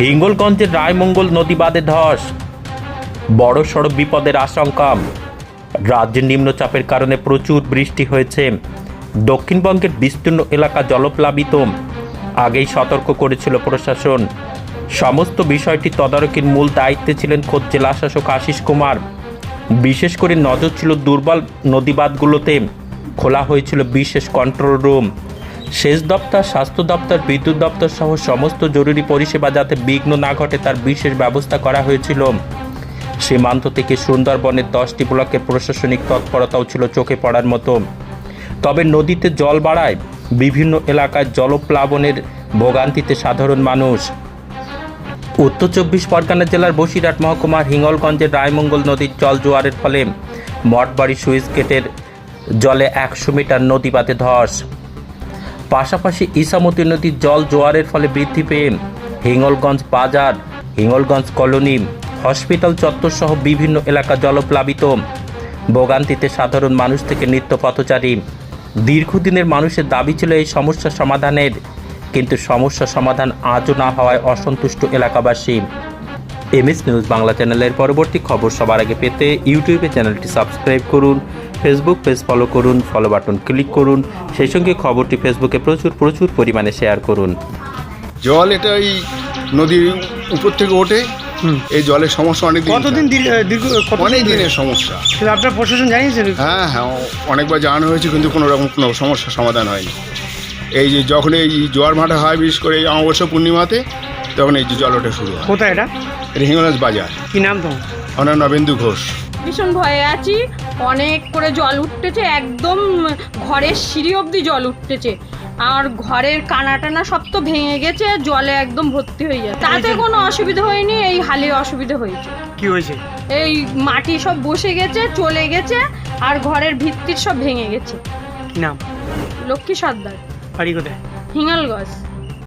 হিঙ্গলগঞ্জের রায়মঙ্গল নদী বাঁধে ধস। বড় সড়ক বিপদের আশঙ্কা। রাজ্যের নিম্নচাপের কারণে প্রচুর বৃষ্টি হয়েছে। দক্ষিণবঙ্গের বিস্তীর্ণ এলাকা জলপ্লাবিত। আগেই সতর্ক করেছিল প্রশাসন। সমস্ত বিষয়টি তদারকির মূল দায়িত্বে ছিলেন খোদ জেলা শাসক আশিস কুমার। বিশেষ করে নজর ছিল দুর্বল নদীবাঁধগুলোতে। খোলা হয়েছিল বিশেষ কন্ট্রোল রুম সেচ দপ্তর, স্বাস্থ্য দপ্তর, বিদ্যুৎ দপ্তর সহ সমস্ত জরুরি পরিষেবা যাতে বিঘ্ন না ঘটে তার বিশেষ ব্যবস্থা করা হয়েছিল। সীমান্ত থেকে সুন্দরবনের দশটি ব্লকের প্রশাসনিক তৎপরতাও ছিল চোখে পড়ার মতো। তবে নদীতে জল বাড়ায়, বিভিন্ন এলাকায় জলপ্লাবনের ভোগান্তিতে সাধারণ মানুষ। উত্তর চব্বিশ পরগনা জেলার বসিরহাট মহকুমার হিঙ্গলগঞ্জের রায়মঙ্গল নদীর জল জোয়ারের ফলে মঠবাড়ি সুইচ গেটের জলে একশো মিটার নদীবাতে ধস। পাশাপাশি ইসামতি নদীর জল জোয়ারের ফলে বৃদ্ধি পেয়ে হিঙ্গলগঞ্জ বাজার, হিঙ্গলগঞ্জ কলোনি, হসপিটাল চত্বর সহ বিভিন্ন এলাকা জলপ্লাবিত। ভোগান্তিতে সাধারণ মানুষ থেকে নিত্য পথচারী। দীর্ঘদিনের মানুষের দাবি ছিল এই সমস্যা সমাধানের, কিন্তু সমস্যা সমাধান আজও না হওয়ায় অসন্তুষ্ট এলাকাবাসী। এমএস নিউজ বাংলা চ্যানেলের পরবর্তী খবর সবার আগে পেতে ইউটিউবে চ্যানেলটি সাবস্ক্রাইব করুন ফেসবুক পেজ ফলো করুন ফলো বাটন ক্লিক করুন সেই সঙ্গে খবরটি ফেসবুকে প্রচুর প্রচুর পরিমাণে শেয়ার করুন। জল এটা এই নদীর উপর থেকে ওঠে। এই জলের সমস্যা অনেক দিন কতদিন দীর্ঘ- অনেক দিনের সমস্যা। আপনার প্রশাসন জানিয়েছেন হ্যাঁ হ্যাঁ অনেকবার জানানো হয়েছে কিন্তু কোনো রকম কোনো সমস্যার সমাধান হয়নি। এই যে যখন এই জোয়ার ভাটা হয় বিশেষ করে এই অমাবস্যা পূর্ণিমাতে তখন এই যে জল ওঠা শুরু হয়। কোথায় এটা? এটা হিঙ্গলাজ বাজার। কি নাম তো আমার নবেন্দু ঘোষ। ভীষণ ভয়ে আছি। অনেক করে জল উঠতেছে একদম ঘরের সিঁড়ি অবধি জল উঠতেছে। আর ঘরের কানা টানা সব তো ভেঙে গেছে জলে একদম ভর্তি হয়ে যাচ্ছে। তাতে কোনো অসুবিধা হয়নি এই হালির অসুবিধা হয়েছে। কি হয়েছে? এই মাটি সব বসে গেছে চলে গেছে আর ঘরের ভিত্তির সব ভেঙে গেছে। কি নাম? লক্ষ্মী সর্দার। বাড়ি কোথায়? হিঙ্গলগঞ্জ